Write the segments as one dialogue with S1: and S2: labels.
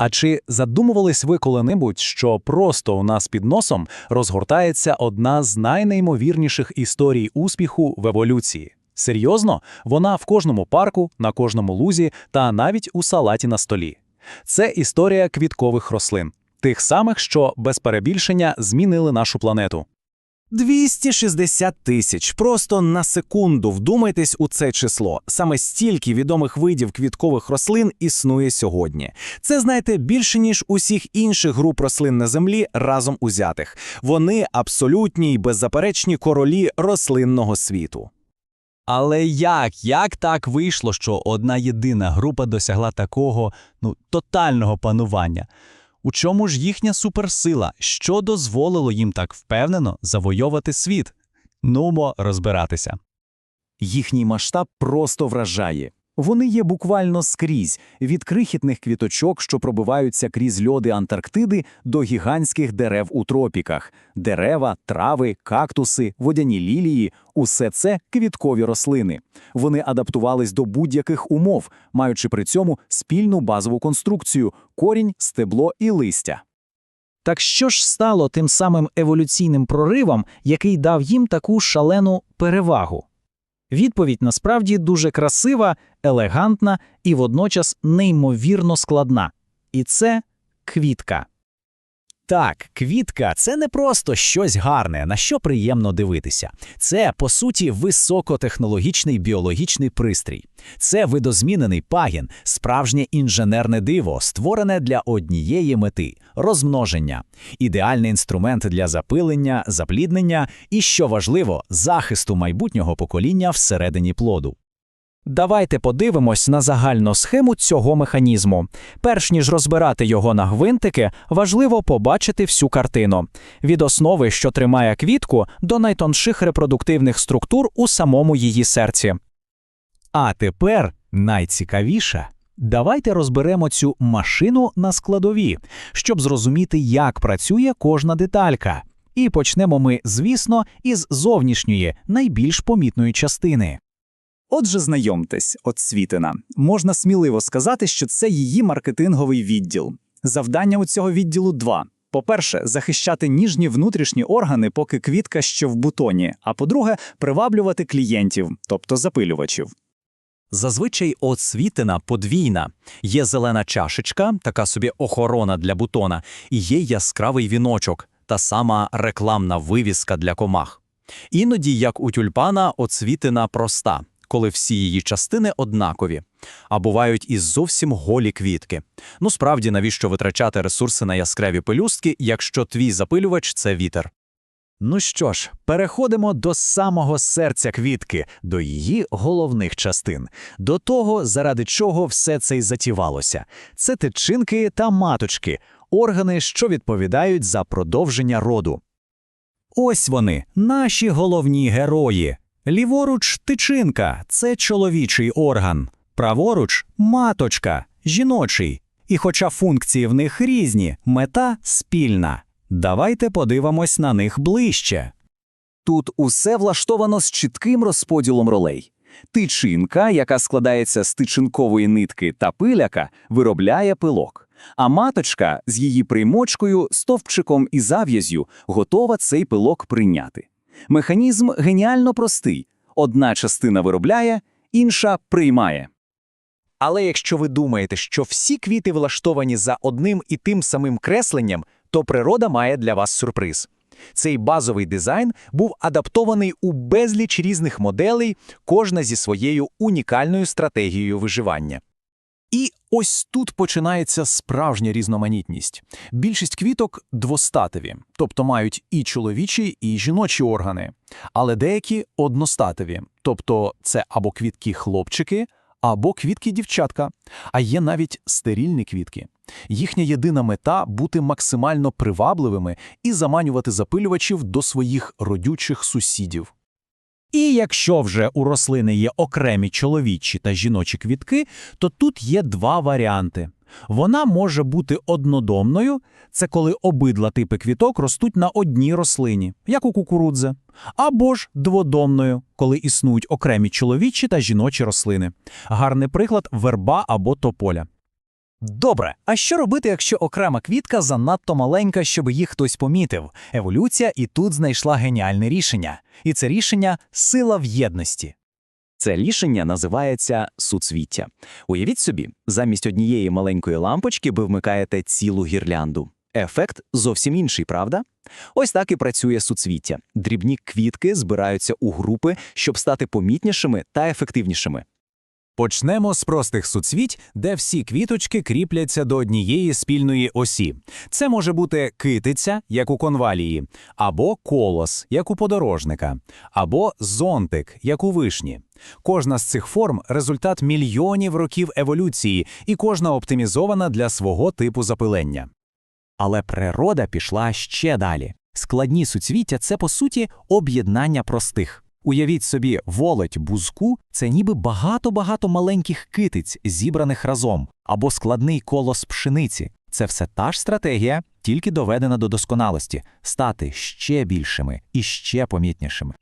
S1: А чи задумувались ви коли-небудь, що просто у нас під носом розгортається одна з найнеймовірніших історій успіху в еволюції? Серйозно, вона в кожному парку, на кожному лузі та навіть у салаті на столі. Це історія квіткових рослин, тих самих, що без перебільшення змінили нашу планету.
S2: 260 тисяч. Просто на секунду вдумайтесь у це число. Саме стільки відомих видів квіткових рослин існує сьогодні. Це, знаєте, більше, ніж усіх інших груп рослин на землі разом узятих. Вони абсолютні й беззаперечні королі рослинного світу.
S3: Але як, як так вийшло, що одна єдина група досягла такого ну, тотального панування? У чому ж їхня суперсила? Що дозволило їм так впевнено завойовувати світ? Нумо розбиратися.
S4: Їхній масштаб просто вражає. Вони є буквально скрізь від крихітних квіточок, що пробиваються крізь льоди Антарктиди, до гігантських дерев у тропіках. Дерева, трави, кактуси, водяні лілії усе це квіткові рослини. Вони адаптувались до будь-яких умов, маючи при цьому спільну базову конструкцію корінь, стебло і листя.
S5: Так що ж стало тим самим еволюційним проривом, який дав їм таку шалену перевагу? Відповідь насправді дуже красива, елегантна і водночас неймовірно складна. І це квітка.
S2: Так, квітка це не просто щось гарне, на що приємно дивитися. Це, по суті, високотехнологічний біологічний пристрій. Це видозмінений пагін, справжнє інженерне диво, створене для однієї мети розмноження, ідеальний інструмент для запилення, запліднення і, що важливо, захисту майбутнього покоління всередині плоду.
S5: Давайте подивимось на загальну схему цього механізму. Перш ніж розбирати його на гвинтики, важливо побачити всю картину від основи, що тримає квітку, до найтонших репродуктивних структур у самому її серці.
S2: А тепер найцікавіше. Давайте розберемо цю машину на складові, щоб зрозуміти, як працює кожна деталька. І почнемо ми, звісно, із зовнішньої, найбільш помітної частини.
S4: Отже, знайомтесь, от. Можна сміливо сказати, що це її маркетинговий відділ. Завдання у цього відділу два. По-перше, захищати ніжні внутрішні органи, поки квітка ще в бутоні, а по-друге, приваблювати клієнтів, тобто запилювачів.
S3: Зазвичай освітина подвійна. Є зелена чашечка, така собі охорона для бутона, і є яскравий віночок, та сама рекламна вивіска для комах. Іноді, як у тюльпана, оцвітина проста, коли всі її частини однакові, а бувають і зовсім голі квітки. Ну справді, навіщо витрачати ресурси на яскраві пелюстки, якщо твій запилювач це вітер?
S2: Ну що ж, переходимо до самого серця квітки, до її головних частин, до того, заради чого все це й затівалося. Це тичинки та маточки, органи, що відповідають за продовження роду. Ось вони, наші головні герої. Ліворуч тичинка це чоловічий орган, праворуч маточка, жіночий. І хоча функції в них різні, мета спільна. Давайте подивимось на них ближче.
S4: Тут усе влаштовано з чітким розподілом ролей. Тичинка, яка складається з тичинкової нитки та пиляка, виробляє пилок. А маточка з її приймочкою, стовпчиком і зав'язю готова цей пилок прийняти. Механізм геніально простий: одна частина виробляє, інша приймає.
S2: Але якщо ви думаєте, що всі квіти влаштовані за одним і тим самим кресленням, то природа має для вас сюрприз. Цей базовий дизайн був адаптований у безліч різних моделей, кожна зі своєю унікальною стратегією виживання.
S1: Ось тут починається справжня різноманітність. Більшість квіток двостатеві, тобто мають і чоловічі, і жіночі органи, але деякі одностатеві, тобто це або квітки хлопчики, або квітки дівчатка, а є навіть стерільні квітки. Їхня єдина мета бути максимально привабливими і заманювати запилювачів до своїх родючих сусідів.
S2: І якщо вже у рослини є окремі чоловічі та жіночі квітки, то тут є два варіанти. Вона може бути однодомною, це коли обидва типи квіток ростуть на одній рослині, як у кукурудзи, або ж дводомною, коли існують окремі чоловічі та жіночі рослини. Гарний приклад верба або тополя. Добре, а що робити, якщо окрема квітка занадто маленька, щоб їх хтось помітив? Еволюція і тут знайшла геніальне рішення. І це рішення сила в єдності.
S4: Це рішення називається суцвіття. Уявіть собі, замість однієї маленької лампочки ви вмикаєте цілу гірлянду. Ефект зовсім інший, правда? Ось так і працює суцвіття. Дрібні квітки збираються у групи, щоб стати помітнішими та ефективнішими.
S1: Почнемо з простих суцвіть, де всі квіточки кріпляться до однієї спільної осі. Це може бути китиця, як у конвалії, або колос, як у подорожника, або зонтик, як у вишні. Кожна з цих форм – результат мільйонів років еволюції, і кожна оптимізована для свого типу запилення.
S3: Але природа пішла ще далі. Складні суцвіття це, по суті, об'єднання простих. Уявіть собі, волоть бузку це ніби багато-багато маленьких китиць, зібраних разом, або складний колос пшениці. Це все та ж стратегія, тільки доведена до досконалості стати ще більшими і ще помітнішими.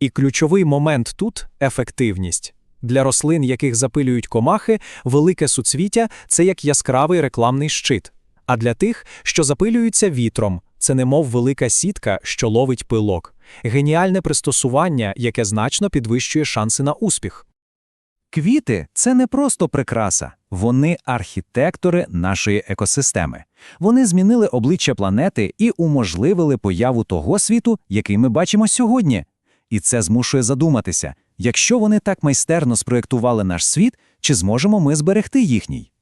S5: І ключовий момент тут ефективність. Для рослин, яких запилюють комахи, велике суцвіття це як яскравий рекламний щит. А для тих, що запилюються вітром, це немов велика сітка, що ловить пилок. Геніальне пристосування, яке значно підвищує шанси на успіх.
S2: Квіти це не просто прикраса, вони архітектори нашої екосистеми. Вони змінили обличчя планети і уможливили появу того світу, який ми бачимо сьогодні. І це змушує задуматися, якщо вони так майстерно спроєктували наш світ, чи зможемо ми зберегти їхній?